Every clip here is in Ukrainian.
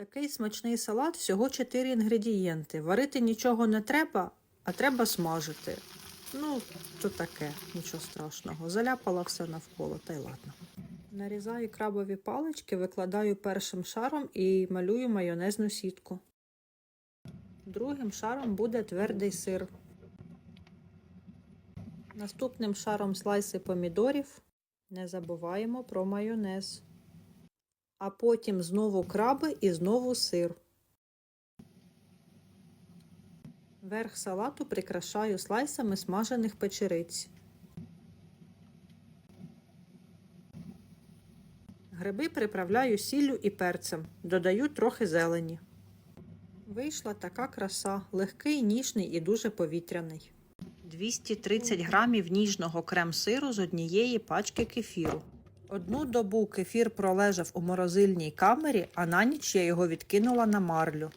Такий смачний салат всього 4 інгредієнти. Варити нічого не треба, а треба смажити. Ну, то таке, нічого страшного. Заляпала все навколо, та й ладно. Нарізаю крабові палички, викладаю першим шаром і малюю майонезну сітку. Другим шаром буде твердий сир. Наступним шаром слайси помідорів. Не забуваємо про майонез. А потім знову краби і знову сир. Верх салату прикрашаю слайсами смажених печериць. Гриби приправляю сіллю і перцем. Додаю трохи зелені. Вийшла така краса, легкий, ніжний і дуже повітряний. 230 грамів ніжного крем-сиру з однієї пачки кефіру. Одну добу кефір пролежав у морозильній камері, а на ніч я його відкинула на марлю.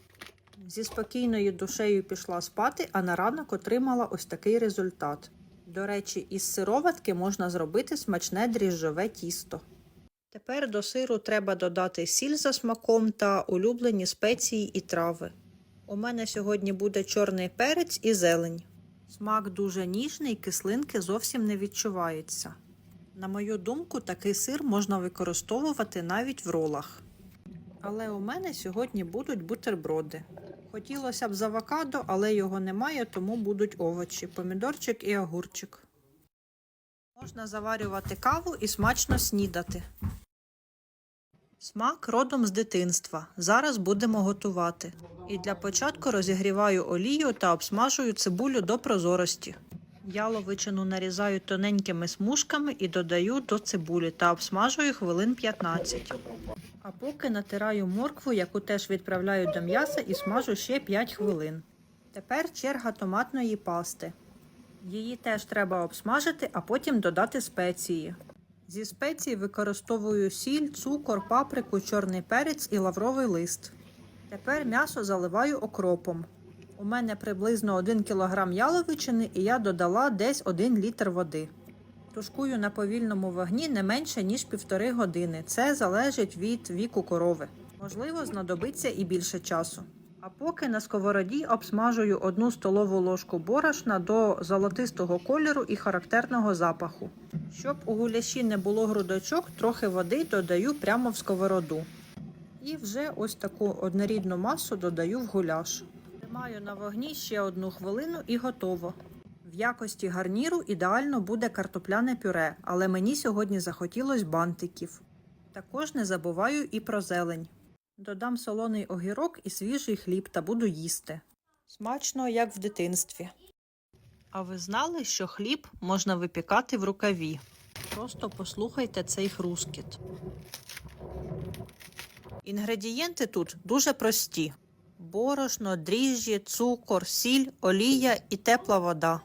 Зі спокійною душею пішла спати, а на ранок отримала ось такий результат. До речі, із сироватки можна зробити смачне дріжджове тісто. Тепер до сиру треба додати сіль за смаком та улюблені спеції і трави. У мене сьогодні буде чорний перець і зелень. Смак дуже ніжний, кислинки зовсім не відчуваються. На мою думку, такий сир можна використовувати навіть в ролах. Але у мене сьогодні будуть бутерброди. Хотілося б з авокадо, але його немає, тому будуть овочі, помідорчик і огурчик. Можна заварювати каву і смачно снідати. Смак родом з дитинства. Зараз будемо готувати. І для початку розігріваю олію та обсмажую цибулю до прозорості. Яловичину нарізаю тоненькими смужками і додаю до цибулі та обсмажую хвилин 15. А поки натираю моркву, яку теж відправляю до м'яса і смажу ще 5 хвилин. Тепер черга томатної пасти. Її теж треба обсмажити, а потім додати спеції. Зі спецій використовую сіль, цукор, паприку, чорний перець і лавровий лист. Тепер м'ясо заливаю окропом. У мене приблизно 1 кг яловичини і я додала десь 1 літр води. Тушкую на повільному вогні не менше, ніж півтори години. Це залежить від віку корови. Можливо, знадобиться і більше часу. А поки на сковороді обсмажую одну столову ложку борошна до золотистого кольору і характерного запаху. Щоб у гуляші не було грудочок, трохи води додаю прямо в сковороду. І вже ось таку однорідну масу додаю в гуляш. Тримаю на вогні ще одну хвилину і готово. В якості гарніру ідеально буде картопляне пюре, але мені сьогодні захотілось бантиків. Також не забуваю і про зелень. Додам солоний огірок і свіжий хліб та буду їсти. Смачно, як в дитинстві. А ви знали, що хліб можна випікати в рукаві? Просто послухайте цей хрускіт. Інгредієнти тут дуже прості: борошно, дріжджі, цукор, сіль, олія і тепла вода.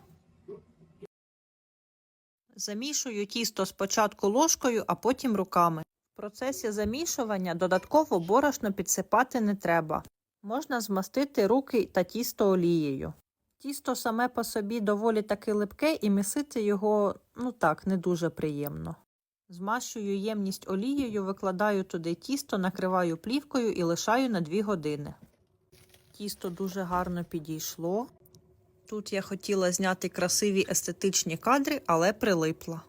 Замішую тісто спочатку ложкою, а потім руками. В процесі замішування додатково борошно підсипати не треба. Можна змастити руки та тісто олією. Тісто саме по собі доволі таки липке і місити його, ну так, не дуже приємно. Змащую ємність олією, викладаю туди тісто, накриваю плівкою і лишаю на 2 години. Тісто дуже гарно підійшло. Тут я хотіла зняти красиві естетичні кадри, але прилипла.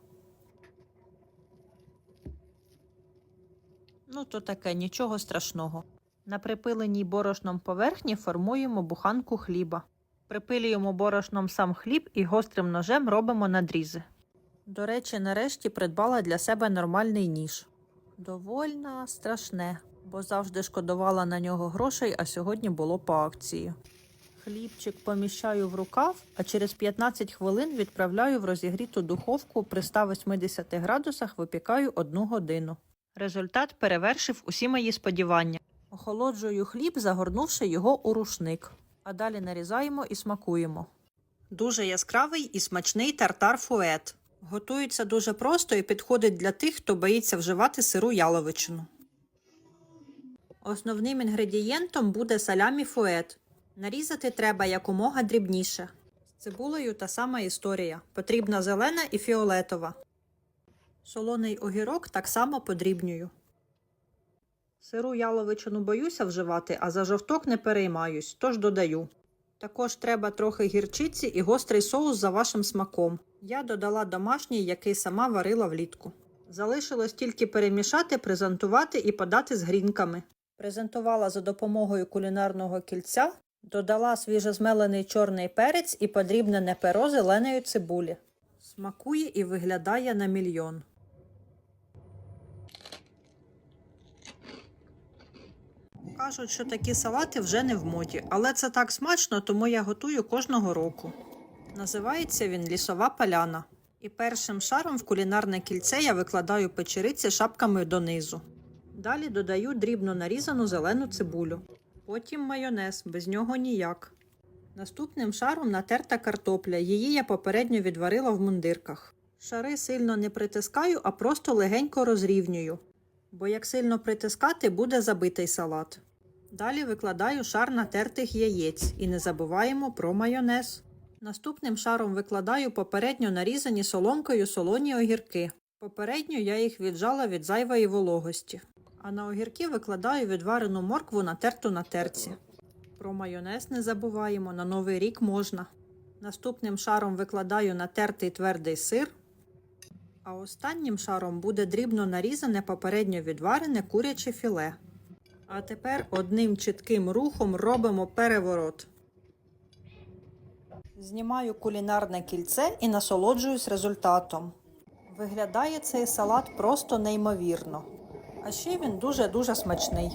Ну, то таке, нічого страшного. На припиленій борошном поверхні формуємо буханку хліба. Припилюємо борошном сам хліб і гострим ножем робимо надрізи. До речі, нарешті придбала для себе нормальний ніж. Довольно страшне, бо завжди шкодувала на нього грошей, а сьогодні було по акції. Хлібчик поміщаю в рукав, а через 15 хвилин відправляю в розігріту духовку при 180 градусах випікаю 1 годину. Результат перевершив усі мої сподівання. Охолоджую хліб, загорнувши його у рушник. А далі нарізаємо і смакуємо. Дуже яскравий і смачний тартар фует. Готується дуже просто і підходить для тих, хто боїться вживати сиру яловичину. Основним інгредієнтом буде салямі фует. Нарізати треба якомога дрібніше. З цибулею та сама історія. Потрібна зелена і фіолетова. Солоний огірок так само подрібнюю. Сиру яловичину боюся вживати, а за жовток не переймаюсь, тож додаю. Також треба трохи гірчиці і гострий соус за вашим смаком. Я додала домашній, який сама варила влітку. Залишилось тільки перемішати, презентувати і подати з грінками. Презентувала за допомогою кулінарного кільця, додала свіжозмелений чорний перець і подрібнене перо зеленої цибулі. Смакує і виглядає на мільйон. Кажуть, що такі салати вже не в моді, але це так смачно, тому я готую кожного року. Називається він лісова поляна. І першим шаром в кулінарне кільце я викладаю печериці шапками донизу. Далі додаю дрібно нарізану зелену цибулю. Потім майонез, без нього ніяк. Наступним шаром натерта картопля. Її я попередньо відварила в мундирках. Шари сильно не притискаю, а просто легенько розрівнюю. Бо як сильно притискати, буде забитий салат. Далі викладаю шар натертих яєць і не забуваємо про майонез. Наступним шаром викладаю попередньо нарізані соломкою солоні огірки. Попередньо я їх віджала від зайвої вологості. А на огірки викладаю відварену моркву натерту на терці. Про майонез не забуваємо, на новий рік можна. Наступним шаром викладаю натертий твердий сир. А останнім шаром буде дрібно нарізане попередньо відварене куряче філе. А тепер одним чітким рухом робимо переворот. Знімаю кулінарне кільце і насолоджуюсь результатом. Виглядає цей салат просто неймовірно. А ще він дуже-дуже смачний.